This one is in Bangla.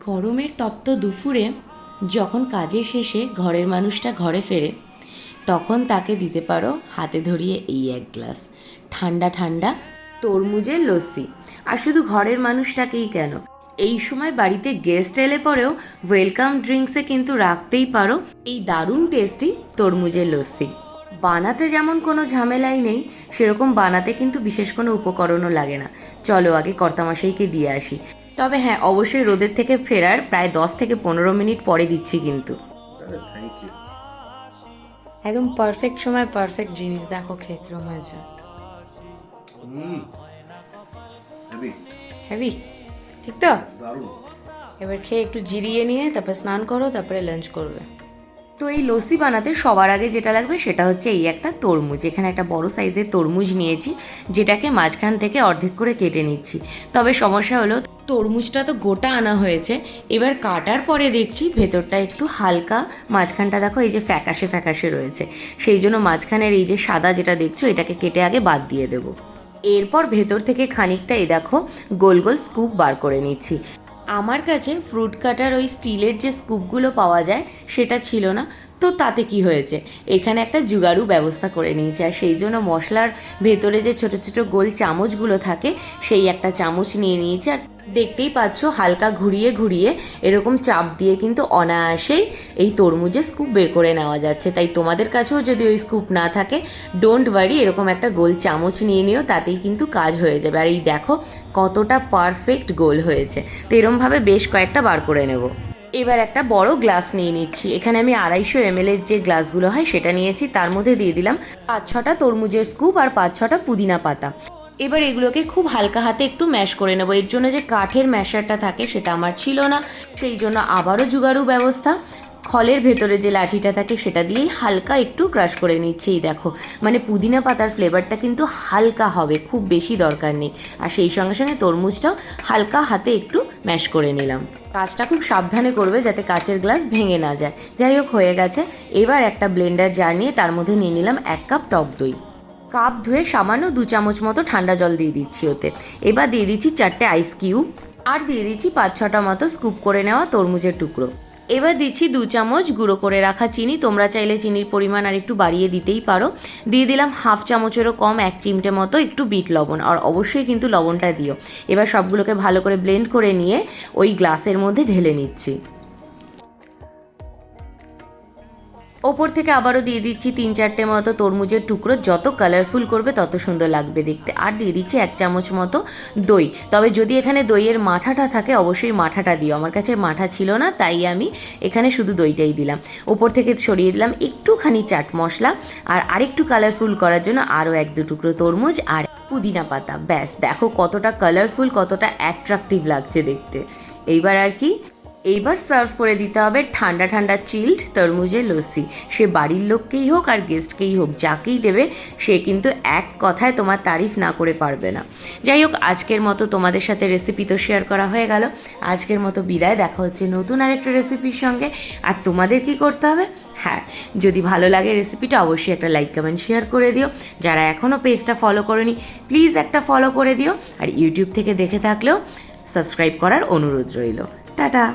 গরমের তপ্ত দুপুরে যখন কাজের শেষে ঘরের মানুষটা ঘরে ফেরে, তখন তাকে দিতে পারো হাতে ধরিয়ে এই এক গ্লাস। ঠান্ডা ঠান্ডা তরমুজের লস্যি। আর শুধু ঘরের মানুষটাকেই কেন? এই সময় বাড়িতে গেস্ট এলে পরেও ওয়েলকাম ড্রিঙ্কসে কিন্তু রাখতেই পারো এই দারুণ টেস্টি তরমুজের লস্যি। বানাতে যেমন কোনো ঝামেলাই নেই, সেরকম বানাতে কিন্তু বিশেষ কোনো উপকরণও লাগে না। চলো আগে কর্তামাশাইকে দিয়ে আসি। তবে হ্যাঁ অবশ্যই রোদের থেকে ফেরার প্রায় দশ থেকে পনেরো মিনিট পরে দিচ্ছি কিন্তু। একদম পারফেক্ট সময় পারফেক্ট জিনিস। দেখো খেয়ে কিরম হয়েছে হ্যাভি ঠিক তো? এবার খেয়ে একটু জিরিয়ে নিয়ে তারপরে স্নান করো তারপরে লাঞ্চ করবে। তো এই লস্যি বানাতে সবার আগে যেটা লাগবে সেটা হচ্ছে এই একটা তরমুজ। এখানে একটা বড় সাইজের তরমুজ নিয়েছি যেটাকে মাঝখান থেকে অর্ধেক করে কেটে নিচ্ছি। তবে সমস্যা হলো তরমুজটা তো গোটা আনা হয়েছে। এবার কাটার পরে দেখছি ভেতরটা একটু হালকা, মাঝখানটা দেখো এই যে ফ্যাকাশে ফ্যাকাশে রয়েছে। সেই জন্য মাঝখানের এই যে সাদা যেটা দেখছ, এটাকে কেটে আগে বাদ দিয়ে দেবো। এরপর ভেতর থেকে খানিকটা এই দেখো গোল গোল স্কুপ বার করে নিচ্ছি। আমার কাছে ফ্রুট কাটার ওই স্টিলের যে স্কুপগুলো পাওয়া যায়, সেটা ছিল না। তো তাতে কি হয়েছে? এখানে একটা জুগারু ব্যবস্থা করে নিয়েছি। আর সেই জন্য মশলার ভেতরে যে ছোট ছোট গোল চামচগুলো থাকে, সেই একটা চামচ নিয়ে নিয়েছি। আর দেখতেই পাচ্ছ, হালকা ঘুরিয়ে ঘুরিয়ে এরকম চাপ দিয়ে কিন্তু অনায়াসেই এই তরমুজের স্কুপ বের করে নেওয়া যাচ্ছে। তাই তোমাদের কাছেও যদি ওই স্কুপ না থাকে ডোন্ট ওয়ারি এরকম একটা গোল চামচ নিয়ে নিও, তাতেই কিন্তু কাজ হয়ে যাবে। আর এই দেখো, কতটা পারফেক্ট গোল হয়েছে। তো এরমভাবে বেশ কয়েকটা বার করে নেব। এবার একটা বড় গ্লাস নিয়ে নিচ্ছি। এখানে আমি আড়াইশো এম এর যে গ্লাসগুলো হয় সেটা নিয়েছি, তার মধ্যে দিয়ে দিলাম পাঁচ ছটা তরমুজের স্কুপ আর পাঁচ ছটা পুদিনা পাতা। এবার এগুলোকে খুব হালকা হাতে একটু ম্যাশ করে নেব। এর জন্য যে কাঠের ম্যাশারটা থাকে সেটা আমার ছিল না। সেই জন্য আবারও জুগারু ব্যবস্থা। খলের ভেতরে যে লাঠিটা থাকে সেটা দিয়েই হালকা একটু ক্রাশ করে নিচ্ছি দেখো। মানে পুদিনা পাতার ফ্লেভারটা কিন্তু হালকা হবে, খুব বেশি দরকার নেই। আর সেই সঙ্গে সঙ্গে তরমুজটাও হালকা হাতে একটু ম্যাশ করে নিলাম। কাজটা খুব সাবধানে করবে যাতে কাচের গ্লাস ভেঙে না যায়। যাই হোক, হয়ে গেছে। এবার একটা ব্লেন্ডার জার নিয়ে তার মধ্যে নিয়ে নিলাম এক কাপ টক দই। কাপ ধুয়ে সামান্য দু চামচ মতো ঠান্ডা জল দিয়ে দিচ্ছি ওতে। এবার দিয়ে দিচ্ছি চারটে আইস কিউব আর দিয়ে দিচ্ছি পাঁচ ছটা মতো স্কুপ করে নেওয়া তরমুজের টুকরো। এবার দিচ্ছি দু চামচ গুঁড়ো করে রাখা চিনি। তোমরা চাইলে চিনির পরিমাণ আর একটু বাড়িয়ে দিতেই পারো। দিয়ে দিলাম হাফ চামচেরও কম, এক চিমটে মতো একটু বিট লবণ। আর অবশ্যই কিন্তু লবণটা দিও। এবার সবগুলোকে ভালো করে ব্লেন্ড করে নিয়ে ওই গ্লাসের মধ্যে ঢেলে নিচ্ছি। ওপর থেকে আবারও দিয়ে দিচ্ছি তিন চারটে মতো তরমুজের টুকরো। যত কালারফুল করবে, তত সুন্দর লাগবে দেখতে। আর দিয়ে দিচ্ছি এক চামচ মতো দই। তবে যদি এখানে দইয়ের মাঠাটা থাকে, অবশ্যই মাঠাটা দিও। আমার কাছে মাঠা ছিল না, তাই আমি এখানে শুধু দইটাই দিলাম। ওপর থেকে সরিয়ে দিলাম একটুখানি চাট মশলা। আর আরেকটু কালারফুল করার জন্য আরও এক দু টুকরো তরমুজ আর পুদিনা পাতা। ব্যাস, দেখো কতটা কালারফুল কতটা অ্যাট্রাকটিভ লাগছে দেখতে। এইবার আর কি এইবার সার্ভ করে দিতে হবে ঠান্ডা ঠান্ডা চিল্ড তরমুজের লস্যি। সে বাড়ির লোককেই হোক আর গেস্টকেই হোক, যাকেই দেবে, সে কিন্তু এক কথায় তোমার তারিফ না করে পারবে না। যাই হোক, আজকের মতো তোমাদের সাথে রেসিপি তো শেয়ার করা হয়ে গেল। আজকের মতো বিদায়, দেখা হচ্ছে নতুন আরেকটা রেসিপির সঙ্গে। আর তোমাদের কি করতে হবে? হ্যাঁ যদি ভালো লাগে রেসিপিটা অবশ্যই একটা লাইক কমেন্ট শেয়ার করে দিও। যারা এখনও পেজটা ফলো করনি প্লিজ একটা ফলো করে দিও। আর ইউটিউব থেকে দেখে থাকলেও সাবস্ক্রাইব করার অনুরোধ রইল। টাটা!